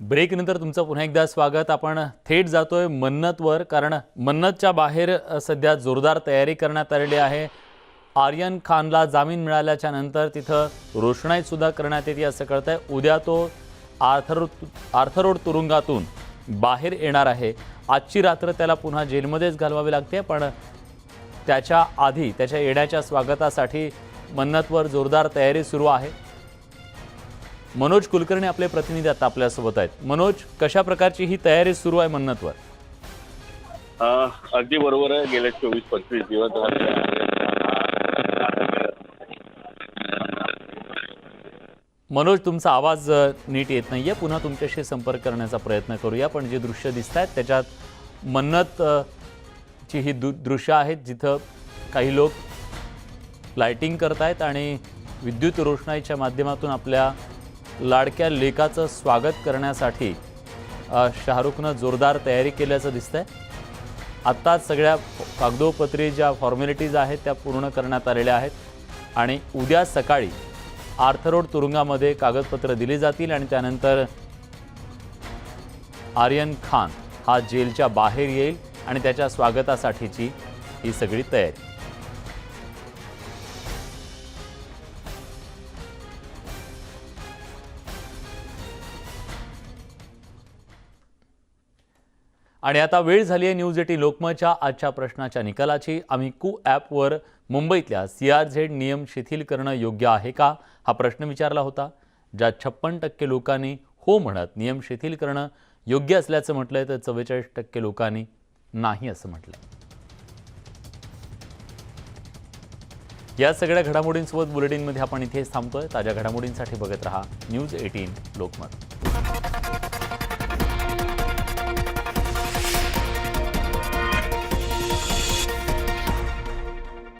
ब्रेकनंतर तुमचं पुन्हा एकदा स्वागत. आपण थेट जातोय मन्नतवर कारण मन्नतच्या बाहेर सध्या जोरदार तयारी करण्यात आलेली आहे. आर्यन खानला जामीन मिळाल्याच्या नंतर तिथं रोषणाईसुद्धा करण्यात येते असं कळतंय. उद्या तो आर्थर आर्थरोड तुरुंगातून बाहेर येणार आहे. आजची रात्र त्याला पुन्हा जेलमध्येच घालवावी लागते पण त्याच्या आधी त्याच्या येण्याच्या स्वागतासाठी मन्नतवर जोरदार तयारी सुरू आहे. मनोज कुलकर्णी आपले प्रतिनिधी आता आपल्यासोबत आहेत. मनोज कशा प्रकारची ही तयारी सुरू आहे मन्नतवर? अगदी बरोबर आहे. गेले चोवीस पंचवीस दिवस. मनोज तुमचा आवाज नीट येत नाहीये. पुन्हा तुमच्याशी संपर्क करण्याचा प्रयत्न करूया पण जे दृश्य दिसत आहेत त्याच्यात मन्नत ची ही दु दृश्य आहेत जिथं काही लोक लाइटिंग करतायत आणि विद्युत रोषणाईच्या माध्यमातून आपल्या लाडक्या लेकाचं स्वागत करण्यासाठी शाहरुखनं जोरदार तयारी केल्याचं दिसतंय. आत्ताच सगळ्या कागदोपत्री ज्या फॉर्मॅलिटीज आहेत त्या पूर्ण करण्यात आलेल्या आहेत. आणि उद्या सकाळी आर्थरोड तुरुंगामध्ये कागदपत्र दिली जातील आणि त्यानंतर आर्यन खान हा जेलच्या बाहेर येईल आणि त्याच्या स्वागतासाठीची ही सगळी तयारी. आणि आता वेळ झाली आहे न्यूज एटी लोकमतच्या आजच्या प्रश्नाच्या निकालाची. आम्ही कू ॲपवर मुंबईतल्या सी आर झेड नियम शिथिल करणं योग्य आहे का? हा प्रश्न विचारला होता. ज्या छप्पन टक्के लोकांनी हो म्हणत नियम शिथिल करणं योग्य असल्याचं म्हटलंय तर चव्वेचाळीस टक्के लोकांनी नाही असं म्हटलं. या सगळ्या घडामोडींसोबत बुलेटिनमध्ये आपण इथेच थांबतोय. ताज्या घडामोडींसाठी बघत रहा न्यूज एटीन लोकमत.